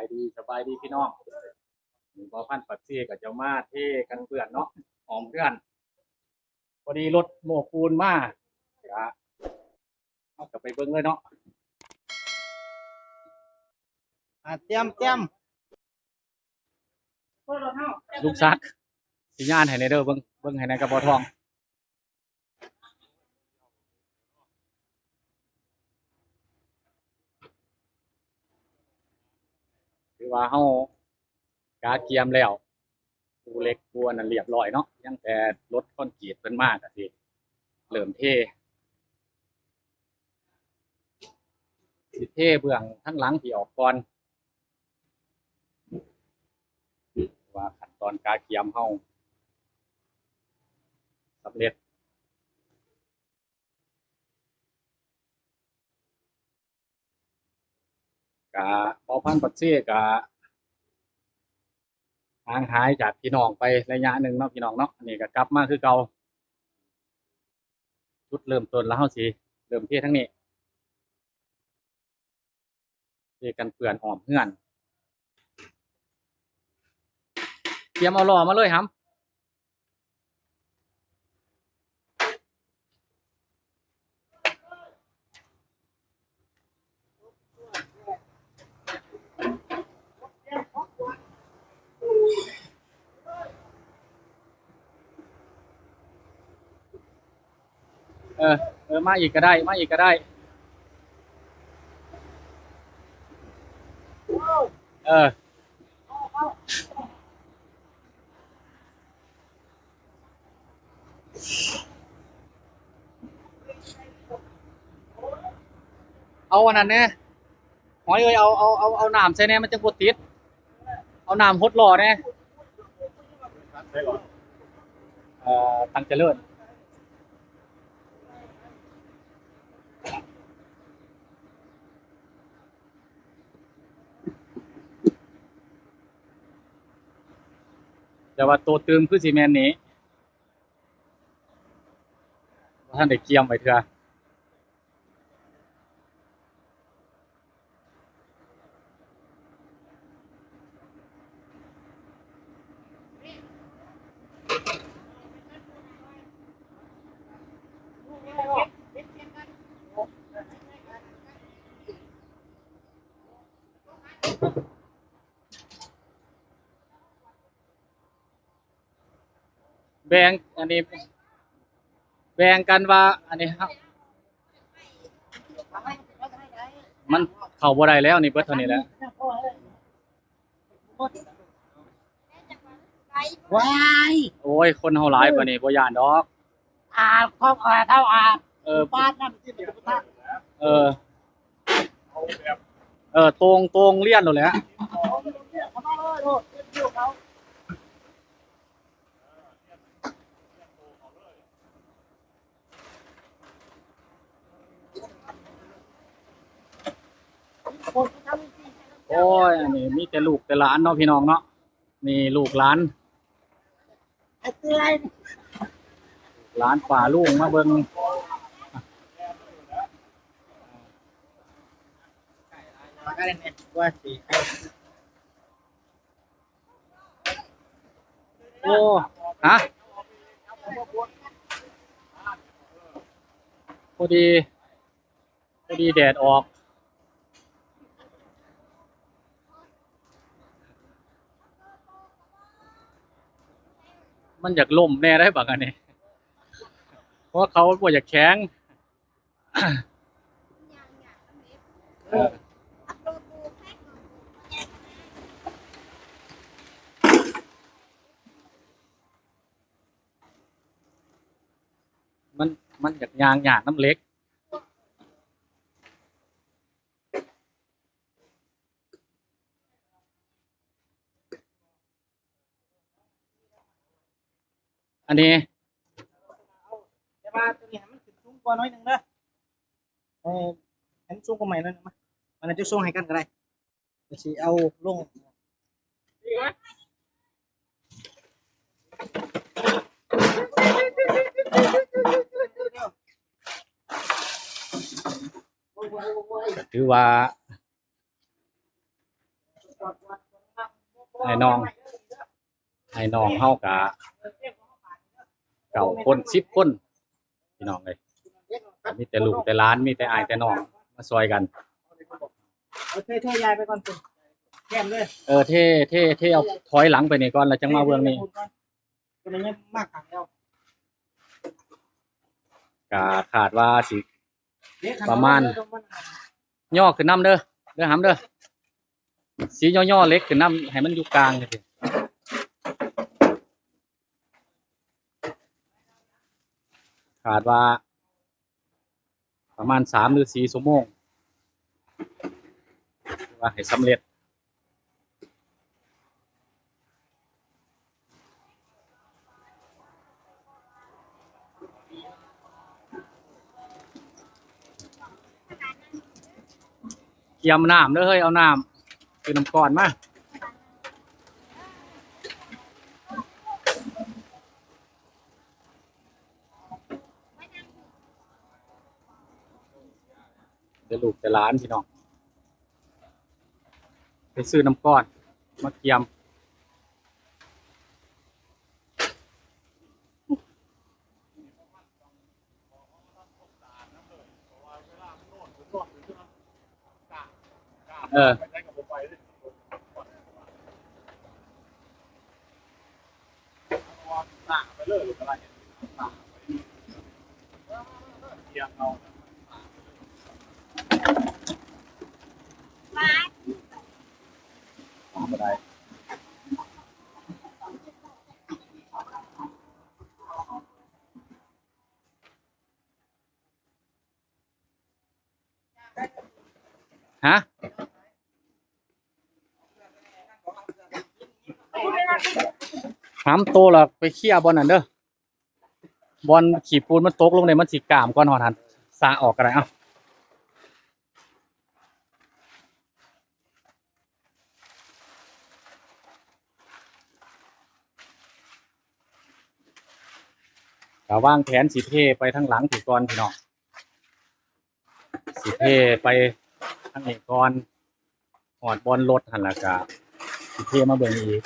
ายดีสบายดีพี่น้องหนึ่งพอพันปัดเสียกับเจ้ามาเท่กันเพื่อนเนาะหอมเพื่อนพอดีรถโมกูลมาจะเอากลับไปเบิ้งเลยเนาะอ่าเตรียมเตรียมลูกซักสิญาณให้ในเด้อเบิ้งเบิ้งให้ในกระบอกทอง ว่าเฮากาเกียมแล้วปูเล็กปูอันนั้นเรียบร้อยเนาะยังแต่รถคอนกรีตเป็นมากอะสิเริ่มเทสิเทเบื้องทั้งหลังที่ออกก่อนว่าขั้นตอนกาเกียมเฮาสำเร็จกะพอพันปัดเซ่กะ ห่างหายจากพี่น้องไประยะหนึ่งเนาะพี่น้องเนาะอันนี้ก็กลับมาคือเก่าจุดเริ่มต้นแล้วเฮาสิเริ่มเททั้งนี้เทกันเปื่อนหอมเพื่อนเตรียมเอาหล่อมาเลยครับ เออ เออ มาอีกก็ได้ มาอีกก็ได้ เออ เอาอันนั้นเนี่ยหอยเอ้ยเอา เอา เอา เอาหน้ำใส่เนี่ยมันจะบดติด เอาหน้ำหดหล่อเนี่ยเอ่อตังเจริญ แต่ว่าตัวตึมคือซีเมนต์นี้ท่านได้เกียมไว้เถอะ แบ่งอันนี้ แบ่งกันว่า อันนี้ครับ มันเข้าบ่ได้แล้วนี่เบิดเท่านี้แหล้วว้ายโอ้ย คนเฮาหลายปานนี้บ่ย่านดอกอ่าครอบอ่าเท่าอ่าเออบ้านนั่นที่เป็นพุทธะเออ เออตรงตรงเลี่ยนแล้วแหละ เขามาเลยโลดเที่ยวเขา โอ้ยอันนี้มีแต่ลูกแต่หลานเนาะพี่น้องเนาะนี่ลูกหลานไอ้เตื้อยหลานป่าลูกมาเบิ่งโอ้ฮะพอดี พอดีแดดออก มันอยากล่มแน่ได้บักอันนี้เพราะเขาบ่อยากแข็งเออมันมันอยากยางหยาดน้ำเล็ก อันนี้แต่ว่าตัวนี้มันขึ้นสูงกว่าน้อยหนึ่งเด้อเออเห็นสูงกว่าใหม่แล้วนะมั้ยมันจะสูงให้กันก็ได้จะสิเอาลงถือว่าไอ้น้องให้น้องเฮากะ เก่าคนสิบคนพี่น้องเลยมีแต่ลูกแต่หล้านมีแต่อายแต่น้องมาซอยกันเอาเท่ๆยายไปก่อนสิแก้มเลยเออเท่เท่เท่เอาถอยหลังไปนี่ก่อนแล้วจังมาเบื้องนี้ตัวนี้มากขังแล้วกะขาดว่าสิประมาณย่อขึ้นน้ำเด้อเด้อหำเด้อสีย่อๆเล็กขึ้นน้ำให้มันอยู่กลางนี่สิ ขาดว่า ประมาณสามหรือสี่ชั่วโมงว่าให้สำเร็จเกี่ยมน้ำเด้อเฮ้ยเอาน้ำคือน้ำก้อนมา เดี๋ยวลูกแต่หล้านพี่น้องไปซื้อน้ำก้อนมาเกี่ยมเออไม่ ได้ฮะหามโตแล้วไปเคลียร์บอลนั่นเด้อบอลขี่ปูนมันตกลงในมันสีกามก่อนหอทันสาออกกันเลยเอ้า ก็วางแผนสิเทไปทั้งหลังถือก่อนพี่น้องสิเทไปทั้งนี้ก่อนหอดบอลรถหันละกะสิเทมาเบิ่งอีก